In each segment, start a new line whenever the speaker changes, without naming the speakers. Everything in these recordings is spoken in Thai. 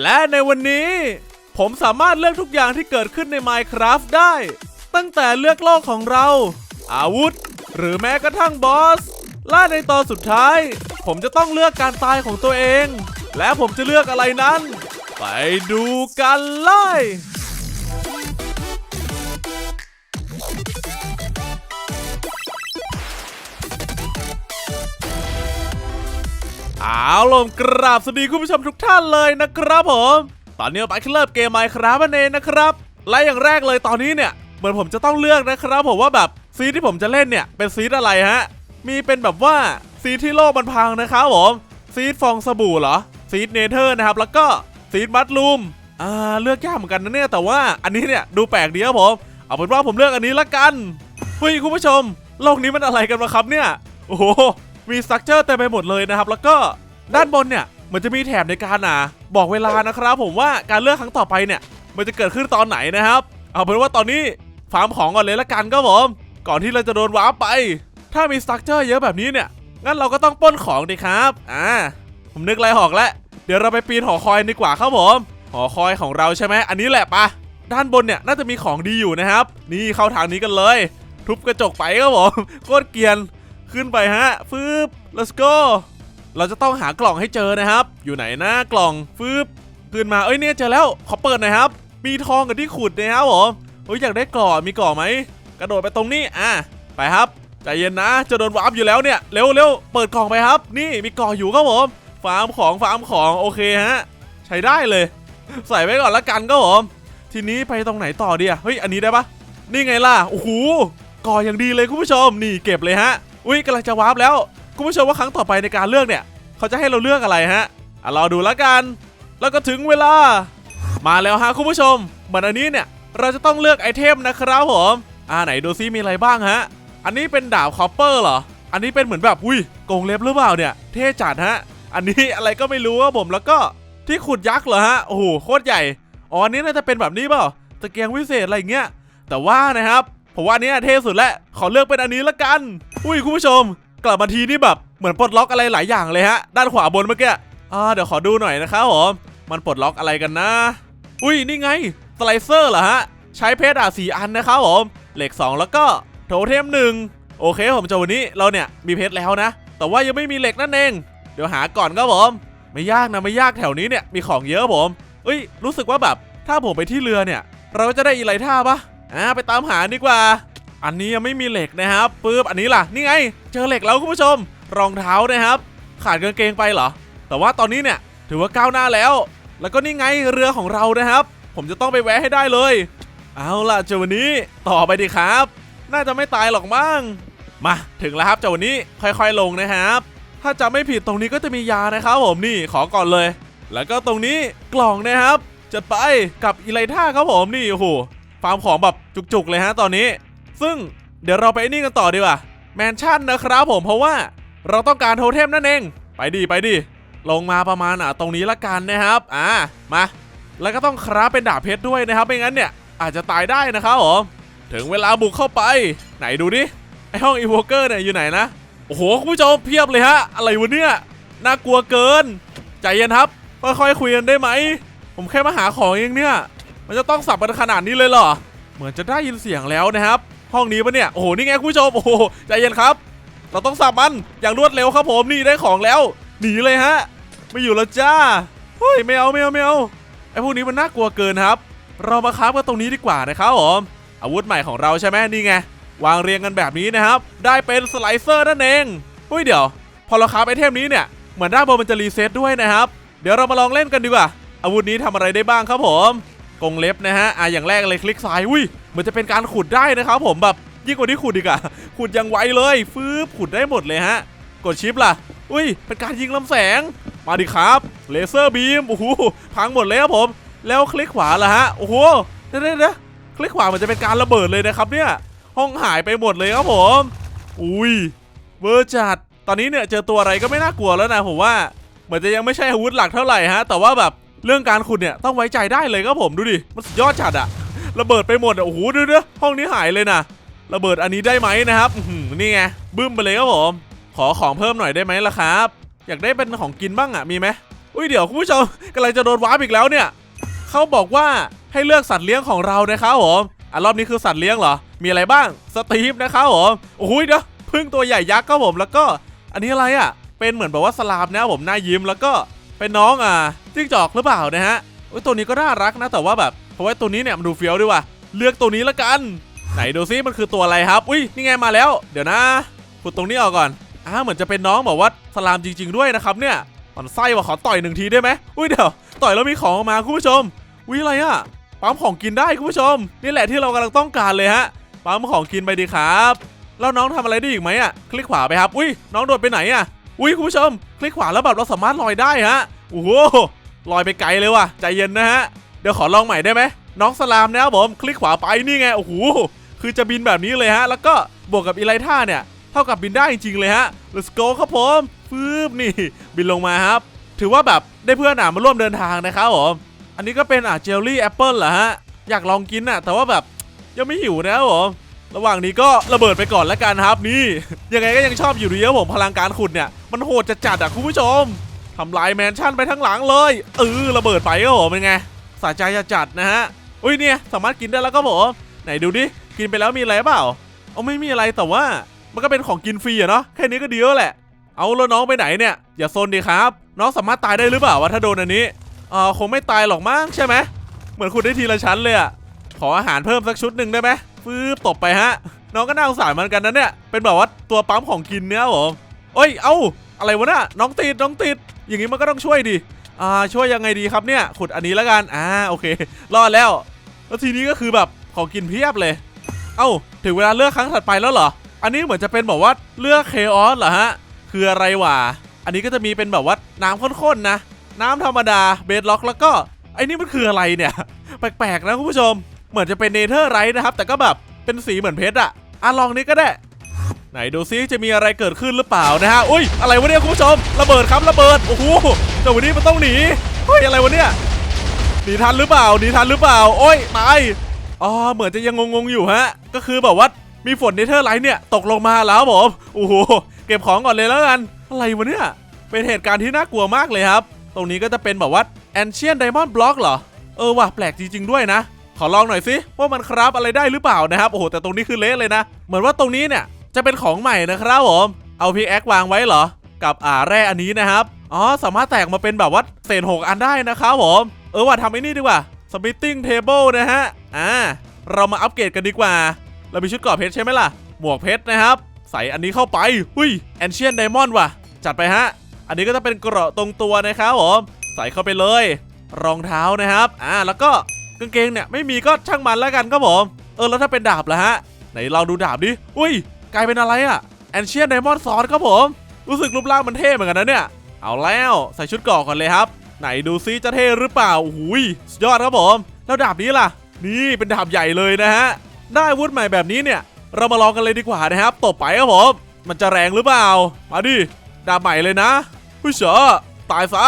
และในวันนี้ ผมสามารถเลือกทุกอย่างที่เกิดขึ้นใน Minecraft ได้ ตั้งแต่เลือกโลกของเรา อาวุธ หรือแม้กระทั่งบอสและในตอนสุดท้าย ผมจะต้องเลือกการตายของตัวเอง และผมจะเลือกอะไรนั้น ไปดูกันเลย เอาลมกราบสวัสดีคุณผู้ชมทุกท่านเลยนะครับผม ตอนนี้ไปเริ่มเกมไมค์ครับนั่นเองนะครับ และอย่างแรกเลยตอนนี้เนี่ย เหมือนผมจะต้องเลือกนะครับ ผมว่าแบบซีที่ผมจะเล่นเนี่ยเป็นซีอะไรฮะ มีเป็นแบบว่าซีที่โลกมันพังนะครับผมซีฟองสบู่เหรอซีเนเธอร์นะครับ แล้วก็ซีมัดลูมอ่าเลือกยากเหมือนกันนะเนี่ยแต่ว่าอันนี้เนี่ยดูแปลกดีครับผมเอาเป็นว่าผมเลือกอันนี้ละกันเฮ้ยคุณผู้ชม โลกนี้มันอะไรกันวะครับเนี่ย โอ้โห มีสตรัคเจอร์เต็มไปหมดเลยนะครับ แล้วก็ด้านบนเนี่ยเหมือนจะมีแถบในการอะบอกเวลานะครับผมว่าการเลือกครั้งต่อไปเนี่ย มันจะเกิดขึ้นตอนไหนนะครับ เอาเป็นว่าตอนนี้ฟาร์มของก่อนเลยละกันครับผมก่อนที่เราจะโดนว้าไป ถ้ามีสตรัคเจอร์เยอะแบบนี้เนี่ยงั้นเราก็ต้องป้นของดีครับอ่าผมนึกไรหอกแล้วเดี๋ยวเราไปปีนหอคอยดีกว่าครับผมหอคอยของเราใช่ไหมอันนี้แหละปะด้านบนเนี่ยน่าจะมีของดีอยู่นะครับ นี่เข้าทางนี้กันเลย ทุบกระจกไปครับผมโคตรเกียน ขึ้นไปฮะฟืบ let's go เราจะต้องหากล่องให้เจอนะครับ อยู่ไหนนะกล่องฟืบขึ้นมาเอ้ยเนี่ยเจอแล้วขอเปิดหน่อยครับ มีทองกับที่ขุดนะครับผมเฮ้ยอยากได้ก่อมีก่อไหมกระโดดไปตรงนี้อะไปครับใจเย็นนะจะโดนวาร์ปอยู่แล้วเนี่ยเร็วเร็วเปิดกล่องไปครับ นี่มีก่ออยู่ครับผมฟาร์มของฟาร์มของโอเคฮะใช้ได้เลย ใส่ไว้ก่อนละกันครับผมทีนี้ไปตรงไหนต่อดีอะเฮ้ยอันนี้ได้ปะนี่ไงล่ะโอ้โหก่ออย่างดีเลยคุณผู้ชมนี่เก็บเลยฮะ อุ้ยกำลังจะวาร์ปแล้ว คุณผู้ชมว่าครั้งต่อไปในการเลือกเนี่ย เขาจะให้เราเลือกอะไรฮะอะรอดูแล้วกัน แล้วก็ถึงเวลา มาแล้วฮะคุณผู้ชมเหมือนอันนี้เนี่ย เราจะต้องเลือกไอเทมนะครับผมอ่าไหนดูซิมีอะไรบ้างฮะ อันนี้เป็นดาบคอปเปอร์เหรอ อันนี้เป็นเหมือนแบบอุ้ยกงเล็บหรือเปล่าเนี่ย เท่จัดฮะ อันนี้อะไรก็ไม่รู้ครับผมแล้วก็ที่ขุดยักษ์เหรอฮะ โอ้โหโคตรใหญ่ อ๋ออันนี้น่าจะเป็นแบบนี้เปล่า ตะเกียงวิเศษอะไรเงี้ย แต่ว่านะครับ ผมว่าอันเนี้ยเท่สุดแล้วขอเลือกเป็นอันนี้ละกัน อุ้ยคุณผู้ชม กลับมาทีนี่แบบเหมือนปลดล็อกอะไรหลายอย่างเลยฮะ ด้านขวาบนเมื่อกี้อ่าเดี๋ยวขอดูหน่อยนะครับผมมันปลดล็อกอะไรกันนะ อุ้ยนี่ไงสไลเซอร์เหรอฮะใช้เพชรอะสี่อันนะครับผมเหล็ก 2 แล้วก็โถเทมหนึ่งโอเคผมจะวันนี้เราเนี่ยมีเพชรแล้วนะ แต่ว่ายังไม่มีเหล็กนั่นเอง เดี๋ยวหาก่อนครับผม ไม่ยากนะไม่ยากแถวนี้เนี่ยมีของเยอะผมเอ้ยรู้สึกว่าแบบถ้าผมไปที่เรือเนี่ย เราจะได้อีไลท่าปะ อ่าไปตามหาดีกว่า อันนี้ยังไม่มีเหล็กนะครับปึ๊บอันนี้ล่ะนี่ไง เจอเหล็กแล้วคุณผู้ชม รองเท้านะครับ ขาดกางเกงไปเหรอ แต่ว่าตอนนี้เนี่ยถือว่าก้าวหน้าแล้ว แล้วก็นี่ไงเรือของเรานะครับ ผมจะต้องไปแวะให้ได้เลย เอาล่ะเจ้าวันนี้ต่อไปดีครับ น่าจะไม่ตายหรอกมั้งมาถึงแล้วครับเจ้าวันนี้ค่อยๆลงนะครับ ถ้าจำไม่ผิดตรงนี้ก็จะมียานะครับผมนี่ขอก่อนเลย แล้วก็ตรงนี้กล่องนะครับ จะไปกับอีไลท่าครับผมนี่โอ้โห ฟาร์มของแบบจุกๆเลยฮะตอนนี้ ซึ่งเดี๋ยวเราไปนี่กันต่อดีกว่าแมนชั่นนะครับผมเพราะว่าเราต้องการโทเทมนั่นเอง ไปดีไปดีลงมาประมาณอะตรงนี้ละกันนะครับ อ่ามา แล้วก็ต้องคราเป็นดาบเพชรด้วยนะครับไม่งั้นเนี่ยอาจจะตายได้นะครับผมถึงเวลาบุกเข้าไป ไหนดูดิไอห้องอีโวเกอร์เนี่ยอยู่ไหนนะโอ้โหคุณผู้ชมเพียบเลยฮะ อะไรวะเนี่ยน่ากลัวเกิน ใจเย็นครับค่อยๆคุยกันได้ไหม ผมแค่มาหาของเองเนี่ย มันจะต้องสับกันขนาดนี้เลยเหรอ เหมือนจะได้ยินเสียงแล้วนะครับ ห้องนี้ปะเนี่ย โอ้โห นี่ไงคุณผู้ชม โอ้โห ใจเย็นครับ เราต้องสับมัน อย่างรวดเร็วครับผม นี่ได้ของแล้ว หนีเลยฮะ ไม่อยู่แล้วจ้า เฮ้ย ไม่เอาไม่เอาไม่เอาไอ้พวกนี้มันน่ากลัวเกินครับ เรามาค้ากันตรงนี้ดีกว่านะครับผม อาวุธใหม่ของเราใช่ไหมนี่ไง วางเรียงกันแบบนี้นะครับ ได้เป็นสไลเซอร์นั่นเอง เฮ้ยเดี๋ยว พอเราค้าไอเทมนี้เนี่ย เหมือนด้านบนมันจะรีเซ็ตด้วยนะครับ เดี๋ยวเรามาลองเล่นกันดีกว่า อาวุธนี้ทำอะไรได้บ้างครับผม กงเล็บนะฮะอะอย่างแรกเลยคลิกซ้ายอุ้ยเหมือนจะเป็นการขุดได้นะครับผมแบบยิ่งกว่าที่ขุดอีกอะขุดย่างไวเลยฟืบขุดได้หมดเลยฮะ กดชิปล่ะ อุ้ย เป็นการยิงลำแสง มาดิครับ เลเซอร์บีม โอ้โห พังหมดเลยครับผม แล้วคลิกขวาล่ะฮะ โอ้โห เดี๋ยวเดี๋ยวเดี๋ยวคลิกขวามันจะเป็นการระเบิดเลยนะครับเนี่ย ห้องหายไปหมดเลยครับผม อุ้ย เวอร์จัด ตอนนี้เนี่ยเจอตัวอะไรก็ไม่น่ากลัวแล้วนะผมว่า เหมือนจะยังไม่ใช่อาวุธหลักเท่าไหร่ฮะ แต่ว่าแบบ เรื่องการขุดเนี่ยต้องไว้ใจได้เลยครับผมดูดิมันสุดยอดจัดอะระเบิดไปหมดอะโอ้โหดูดิห้องนี้หายเลยนะระเบิดอันนี้ได้ไหมนะครับนี่ไงบึ้มไปเลยครับผม ขอของเพิ่มหน่อยได้ไหมล่ะครับ อยากได้เป็นของกินบ้างอะมีไหมอุ้ยเดี๋ยวคุณผู้ชมกำลังจะโดนวาร์ปอีกแล้วเนี่ยเขาบอกว่าให้เลือกสัตว์เลี้ยงของเรานะครับผมอะรอบนี้คือสัตว์เลี้ยงเหรอ มีอะไรบ้าง สตีฟนะครับผมโอ้ยเดี๋ยวพึ่งตัวใหญ่ยักษ์ครับผมแล้วก็ อันนี้อะไรอะ เป็นเหมือนแบบว่าสลามนะผมหน้ายิ้มแล้วก็เป็นน้องอะ จิ้งจอกหรือเปล่านะฮะอุ้ยตัวนี้ก็น่ารักนะแต่ว่าแบบเพราะว่าตัวนี้เนี่ยมันดูเฟี้ยวด้วยว่ะเลือกตัวนี้ละกัน ไหนดูซิมันคือตัวอะไรครับอุ้ยนี่ไงมาแล้ว เดี๋ยวนะขุดตรงนี้ออกก่อนอ่าเหมือนจะเป็นน้องแบบว่าสลามจริง ๆ ด้วยนะครับเนี่ยมันไส้ว่าขอต่อยหนึ่งทีได้ไหมอุ้ยเดี๋ยวต่อยแล้วมีของออกมาคุณผู้ชมอุ้ยอะไรอะปั๊มของกินได้คุณผู้ชม นี่แหละที่เรากำลังต้องการเลยฮะปั๊มของกินไปดีครับแล้วน้องทำอะไรได้อีกไหมอะคลิกขวาไปครับ อุ้ยน้องโดดไปไหนอะ อุ้ยคุณผู้ชม คลิกขวาแล้วแบบเราสามารถลอยได้ฮะโอ้โห ลอยไปไกลเลยว่ะใจเย็นนะฮะ เดี๋ยวขอลองใหม่ได้ไหมน้องสลามนะครับผมคลิกขวาไปนี่ไงโอ้โหคือจะบินแบบนี้เลยฮะ แล้วก็บวกกับอีไลท่าเนี่ยเท่ากับบินได้จริงๆเลยฮะ let's go ครับผมฟืบนี่ บินลงมาครับ ถือว่าแบบได้เพื่อนอะมาร่วมเดินทางนะครับผมอันนี้ก็เป็นอะเจลลี่แอปเปิลเหรอฮะอยากลองกินอะ แต่ว่าแบบยังไม่หิวนะครับผมระหว่างนี้ก็ระเบิดไปก่อนแล้วกันครับนี่ ยังไงก็ยังชอบอยู่ดีครับผมพลังการขุดเนี่ย มันโหดจะจัดอะคุณผู้ชม ทำลายแมนชั่นไปทั้งหลังเลยเออระเบิดไปครับผมเป็นไงสะใจจะจัดนะฮะอุ้ยเนี่ยสามารถกินได้แล้วก็ผมไหนดูดิกินไปแล้วมีอะไรเปล่าเอาไม่มีอะไรแต่ว่ามันก็เป็นของกินฟรีอะเนาะแค่นี้ก็ดีแล้วแหละ เอาแล้วน้องไปไหนเนี่ยอย่าโซนดีครับ น้องสามารถตายได้หรือเปล่าวะถ้าโดนอันนี้อ่าคงไม่ตายหรอกมั้งใช่ไหมเหมือนคุณได้ทีละชั้นเลยอะขออาหารเพิ่มสักชุดหนึ่งได้ไหมฟืบตบไปฮะ น้องก็น่าสงสารเหมือนกันนะเนี่ยเป็นแบบว่าตัวปั๊มของกินเนี่ยผมเอ้ยเอ้าอะไรวะน่ะน้องติดน้องติด อย่างงี้มันก็ต้องช่วยดิอ่าช่วยยังไงดีครับเนี่ยขุดอันนี้แล้วกันอ่าโอเค รอดแล้ว แล้วทีนี้ก็คือแบบของกินเพียบเลย เอ้าถึงเวลาเลือกครั้งถัดไปแล้วเหรอ อันนี้เหมือนจะเป็นแบบว่าเลือกเคออสเหรอฮะคืออะไรวะอันนี้ก็จะมีเป็นแบบว่าน้ำข้นๆนะ น้ำธรรมดาเบสล็อกแล้วก็ไอ้นี่มันคืออะไรเนี่ย แปลกๆนะคุณผู้ชม เหมือนจะเป็นเนเธอร์ไรท์นะครับแต่ก็แบบเป็นสีเหมือนเพชรอะอะลองนี้ก็ได้ ไหนดูซิจะมีอะไรเกิดขึ้นหรือเปล่านะฮะ อุ้ย อะไรวะเนี่ยคุณผู้ชม ระเบิดครับระเบิด โอ้โหเจ้าวันนี้มันต้องหนี เฮ้ยอะไรวะเนี่ย หนีทันหรือเปล่า หนีทันหรือเปล่า โอ้ยตาย อ๋อ เหมือนจะยังงงๆอยู่ฮะ ก็คือแบบว่ามีฝนเนเธอร์ไลท์เนี่ยตกลงมาแล้วบผม โอ้โห เก็บของก่อนเลยแล้วกัน อะไรวะเนี่ย เป็นเหตุการณ์ที่น่ากลัวมากเลยครับ ตรงนี้ก็จะเป็นแบบว่า Ancient Diamond Block เหรอ เออว่ะแปลกจริง ๆ ด้วยนะ ขอลองหน่อยสิว่ามันครับอะไรได้หรือเปล่านะครับ โอ้โห แต่ตรงนี้คือเละเลยนะ เหมือนว่าตรงนี้เนี่ย จะเป็นของใหม่นะครับผม เอาพิกแอควางไว้เหรอ กับอ่าแร่อันนี้นะครับ อ๋อ สามารถแตกมาเป็นแบบว่าเศษหกอันได้นะครับผม เออว่ะทำไอ้นี่ดีกว่า Splitting Table นะฮะ อ่า เรามาอัปเกรดกันดีกว่า เรามีชุดกราะเพชรใช่ไหมล่ะ หมวกเพชรนะครับ ใส่อันนี้เข้าไป หุย Ancient Diamond ว่ะ จัดไปฮะ อันนี้ก็จะเป็นเกราะตรงตัวนะครับผม ใส่เข้าไปเลย รองเท้านะครับ อ่า แล้วก็กางเกงเนี่ยไม่มีก็ช่างมันแล้วกันครับผม เออ แล้วถ้าเป็นดาบล่ะฮะ ไหนเราดูดาบดิ อุ้ย กลายเป็นอะไรอะ Ancient Diamond Sword ครับผม รู้สึกรูปร่างมันเท่เหมือนกันนะเนี่ย เอาแล้วใส่ชุดเกราะก่อนเลยครับ ไหนดูซิจะเท่หรือเปล่าโอ้โหุยสุดยอดครับผม แล้วดาบนี้ล่ะ นี่เป็นดาบใหญ่เลยนะฮะ ได้อาวุธใหม่แบบนี้เนี่ย เรามาลองกันเลยดีกว่านะครับตบไปครับผม มันจะแรงหรือเปล่า มาดิ ดาบใหม่เลยนะผู้ยเฉอตายซะ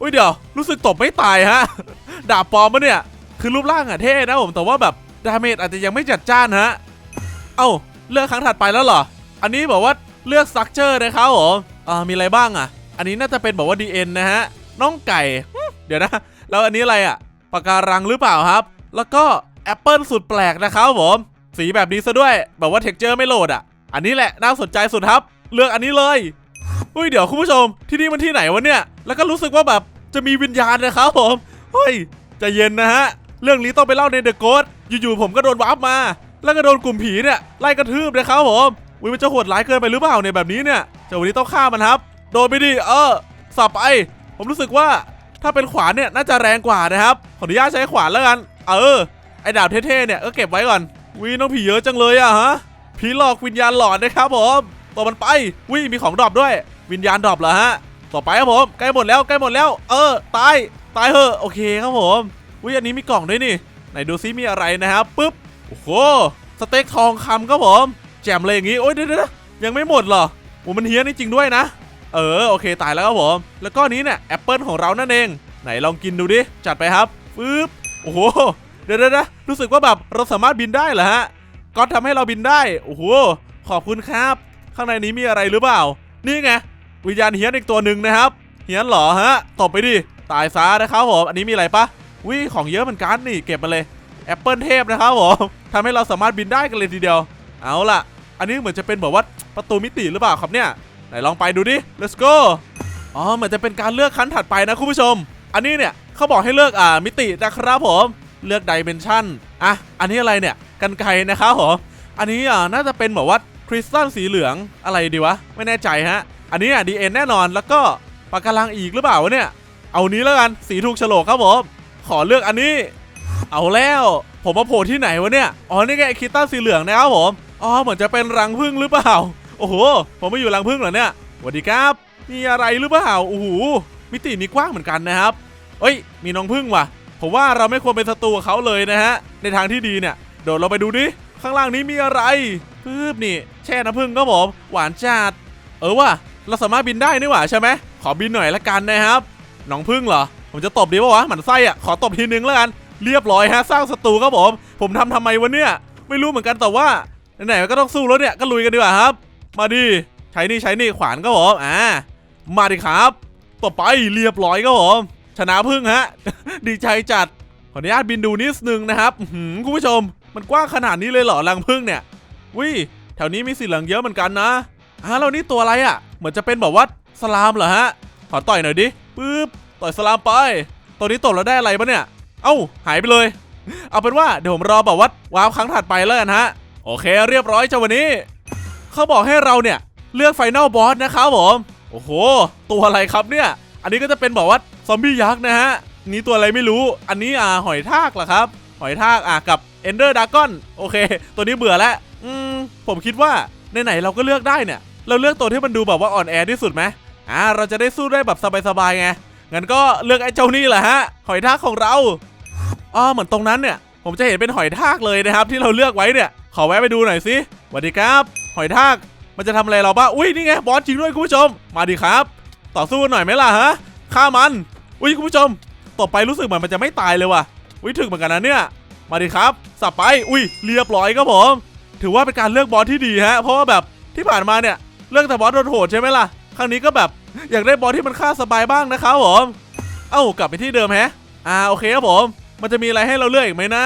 อุ้ยเดี๋ยว รู้สึกตบไม่ตายฮะ ดาบปลอมปะเนี่ย คือรูปร่างอะเท่นะผม แต่ว่าแบบดาเมจอาจจะยังไม่จัดจ้านฮะ เอ้า เลือกครั้งถัดไปแล้วเหรอ อันนี้บอกว่าเลือกสตรัคเจอร์นะครับผมอ่ามีอะไรบ้างอะ อันนี้น่าจะเป็นบอกว่า DN นะฮะ น้องไก่ เดี๋ยวนะ แล้วอันนี้อะไรอะปากการังหรือเปล่าครับ แล้วก็แอปเปิลสุดแปลกนะครับผม สีแบบนี้ซะด้วย แบบว่าเท็กเจอร์ไม่โหลดอะ อันนี้แหละน่าสนใจสุดครับ เลือกอันนี้เลย อุ้ยเดี๋ยวคุณผู้ชมที่นี่มันที่ไหนวะเนี่ย แล้วก็รู้สึกว่าแบบจะมีวิญญาณนะครับผม เฮ้ยใจเย็นนะฮะ เรื่องนี้ต้องไปเล่าในเดอะโกดอยู่ๆผมก็โดนวาร์ปมา แล้วก็โดนกลุ่มผีเนี่ยไล่กระทืบนะครับผมอุ้ยมันจะโหดร้ายเกินไปหรือเปล่าเนี่ยแบบนี้เนี่ยเจ้าวันนี้ต้องฆ่ามันครับ โดนไปดิเออสับไป ผมรู้สึกว่าถ้าเป็นขวานเนี่ยน่าจะแรงกว่านะครับขออนุญาตใช้ขวานแล้วกัน เออไอ้ดาบเท่ๆเนี่ยก็เก็บไว้ก่อนวิน้องผีเยอะจังเลยอะฮะผีหลอกวิญญาณหลอนนะครับผมตัวมันไปวิมีของดรอปด้วย วิญญาณดรอปเหรอฮะต่อไปครับผมใกล้หมดแล้วใกล้หมดแล้ว เออตายตายเหอะโอเคครับผมวิอันนี้มีกล่องด้วยนี่ไหนดูซิมีอะไรนะครับปุ๊บ โอ้โหสเต็กทองคำครับผมแจมเลยอย่างงี้โอ้ยเดี๋ยวๆยังไม่หมดเหรอโอ้มันเฮี้ยนจริงด้วยนะ เออโอเคตายแล้วครับผมแล้วก็นี้เนี่ยแอปเปิลของเรานั่นเอง ไหนลองกินดูดิจัดไปครับปึ๊บโอ้โหเดี๋ยวๆนะรู้สึกว่าแบบเราสามารถบินได้เหรอฮะก็ทำให้เราบินได้โอ้โหขอบคุณครับ ข้างในนี้มีอะไรหรือเปล่า นี่ไงวิญญาณเฮี้ยนอีกตัวหนึ่งนะครับเฮียนหรอฮะตบไปดิตายซะนะครับผมอันนี้มีอะไรปะวิของเยอะเหมือนกันนี่เก็บมาเลย แอปเปิลเทพนะครับผมทำให้เราสามารถบินได้กันเลยทีเดียว เอาล่ะ อันนี้เหมือนจะเป็นแบบว่าประตูมิติหรือเปล่าครับเนี่ย ไหนลองไปดูดิ let's go อ๋อเหมือนจะเป็นการเลือกขั้นถัดไปนะคุณผู้ชม อันนี้เนี่ยเขาบอกให้เลือกอ่ามิตินะครับผม เลือกดิเมนชันอะ อันนี้อะไรเนี่ยกันไกนะครับผม อันนี้อ่าน่าจะเป็นแบบว่าคริสตัลสีเหลืองอะไรดีวะ ไม่แน่ใจฮะ อันนี้อะดีเอ็นแน่นอน แล้วก็ปากการังอีกหรือเปล่าวะเนี่ย เอานี้แล้วกัน สีถูกโฉลกครับผม ขอเลือกอันนี้ เอาแล้ว ผมมาโผล่ที่ไหนวะเนี่ย อ๋อ นี่ไงคิตตันสีเหลืองนะครับผม อ๋อ เหมือนจะเป็นรังผึ้งหรือเปล่า โอ้โห ผมไม่อยู่รังผึ้งเหรอเนี่ยสวัสดีครับ มีอะไรหรือเปล่า โอ้โห มิตินี้กว้างเหมือนกันนะครับ เอ้ย มีน้องผึ้งว่ะ ผมว่าเราไม่ควรเป็นศัตรูกับเขาเลยนะฮะ ในทางที่ดีเนี่ยโดดเราไปดูดิ ข้างล่างนี้มีอะไรปึ๊บนี่ แช่น้ำผึ้งครับผม หวานจัด เออว่ะ เราสามารถบินได้นี่หว่าใช่ไหมขอบินหน่อยละกันนะครับ น้องพึ่งเหรอ ผมจะตบดีป่าวะ หมันไส้อะขอตบทีนึงแล้วกัน เรียบร้อยฮะสร้างศัตรูครับผม ผมทำทำไมวะเนี่ย ไม่รู้เหมือนกันแต่ว่าไหนๆก็ต้องสู้แล้วเนี่ยก็ลุยกันดีกว่าครับ มาดิใช้นี่ใช้นี่ขวานก็ผมอ่ามาดิครับ ต่อไปเรียบร้อยครับผมชนะพึ่งฮะ ดีใจจัดขออนุญาตบินดูนิดนึงนะครับหือคุณผู้ชม มันกว้างขนาดนี้เลยเหรอรังพึ่งเนี่ยวิแถวนี้มีสีเหลืองเยอะเหมือนกันนะอ่าแล้วนี่ตัวอะไรอะ เหมือนจะเป็นแบบว่าสลามเหรอฮะ ขอต่อยหน่อยดิปึ๊บต่อยสลามไป ตัวนี้ตบแล้วได้อะไรปะเนี่ย เอ้า หายไปเลย เอาเป็นว่าเดี๋ยวผมรอแบบว่าวาร์ปครั้งถัดไปแล้วกันฮะ โอเค เรียบร้อยจ้าวันนี้ เขาบอกให้เราเนี่ย เลือกไฟนลบอสนะครับผม โอ้โห ตัวอะไรครับเนี่ย อันนี้ก็จะเป็นแบบว่าซอมบี้ยักษ์นะฮะ นี่ตัวอะไรไม่รู้ อันนี้อ่าหอยทากเหรอครับ หอยทากอะกับเอนเดอร์ดากอนโอเค ตัวนี้เบื่อแล้วอืมผมคิดว่าไหนๆเราก็เลือกได้เนี่ย เราเลือกตัวที่มันดูแบบว่าอ่อนแอที่สุดไหมอ่าเราจะได้สู้ได้แบบสบายๆไงงั้นก็เลือกไอ้เจ้านี่แหละฮะ หอยทากของเรา อ๋อเหมือนตรงนั้นเนี่ย ผมจะเห็นเป็นหอยทากเลยนะครับ ที่เราเลือกไว้เนี่ย ขอแวะไปดูหน่อยสิสวัสดีครับ หอยทาก มันจะทำอะไรเราบ้างอุ้ยนี่ไงบอสจริงด้วยคุณผู้ชม มาดิครับ ต่อสู้กันหน่อยไหมล่ะฮะฆ่ามัน อุ้ยคุณผู้ชมต่อไปรู้สึกเหมือนมันจะไม่ตายเลยว่ะอุ้ยถึงเหมือนกันนะเนี่ย มาดิครับ สับไป อุ้ยเรียบร้อยครับผม ถือว่าเป็นการเลือกบอสที่ดีฮะ เพราะว่าแบบที่ผ่านมาเนี่ยเลือกแต่บอสโหดใช่ไหมล่ะ ครั้งนี้ก็แบบอยากได้บอสที่มันฆ่าสบายบ้างนะครับผม เอ้ากลับไปที่เดิมแฮะ อ่าโอเคครับผม มันจะมีอะไรให้เราเลือกอีกไหมนะ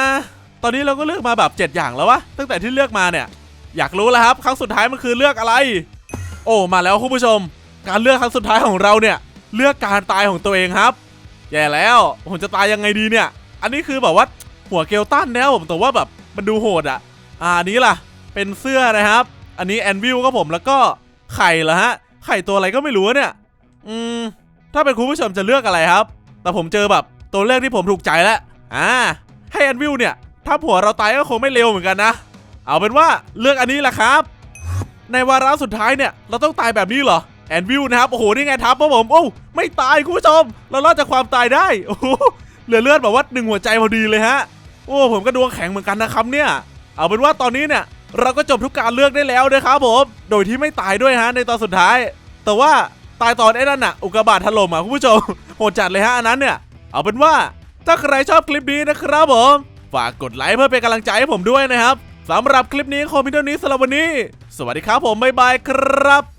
ตอนนี้เราก็เลือกมาแบบ 7 อย่างแล้ววะ ตั้งแต่ที่เลือกมาเนี่ย อยากรู้แล้วครับ ครั้งสุดท้ายมันคือเลือกอะไร โอ้ มาแล้วคุณผู้ชม การเลือกครั้งสุดท้ายของเราเนี่ย เลือกการตายของตัวเองครับ แย่แล้ว ผมจะตายยังไงดีเนี่ย อันนี้คือแบบว่าหัวเกลตันนะครับผมแต่ว่าแบบมันดูโหดอะ อ่าอันนี้ล่ะ เป็นเสื้อนะครับ อันนี้แอนวิลครับผมแล้วก็ไข่เหรอฮะ ไข่ตัวอะไรก็ไม่รู้เนี่ย อืม ถ้าเป็นคุณผู้ชมจะเลือกอะไรครับ แต่ผมเจอแบบตัวเลือกที่ผมถูกใจแล้ว อ่าให้แอนวิลเนี่ย ถ้าผัวเราตายก็คงไม่เร็วเหมือนกันนะ เอาเป็นว่าเลือกอันนี้แหละครับ ในวาระสุดท้ายเนี่ย เราต้องตายแบบนี้เหรอแอนวิลนะครับ โอ้โห นี่ไงทับครับผมโอ้ไม่ตายคุณผู้ชม เรารอดจากความตายได้ โอ้โหเหลือเลือดแบบว่าหนึ่งหัวใจพอดีเลยฮะ โอ้ผมก็ดวงแข็งเหมือนกันนะครับเนี่ย เอาเป็นว่าตอนนี้เนี่ย เราก็จบทุกการเลือกได้แล้วนะครับผม โดยที่ไม่ตายด้วยฮะในตอนสุดท้าย แต่ว่าตายตอนไอ้นั่นน่ะ อุกกาบาตถล่มอะคุณผู้ชม โหดจัดเลยฮะอันนั้นเนี่ย เอาเป็นว่า ถ้าใครชอบคลิปนี้นะครับผม ฝากกดไลค์เพื่อเป็นกำลังใจให้ผมด้วยนะครับสำหรับคลิปนี้คอมพิวเตอร์นี้สำหรับวันนี้ สวัสดีครับผมบ๊ายบายครับ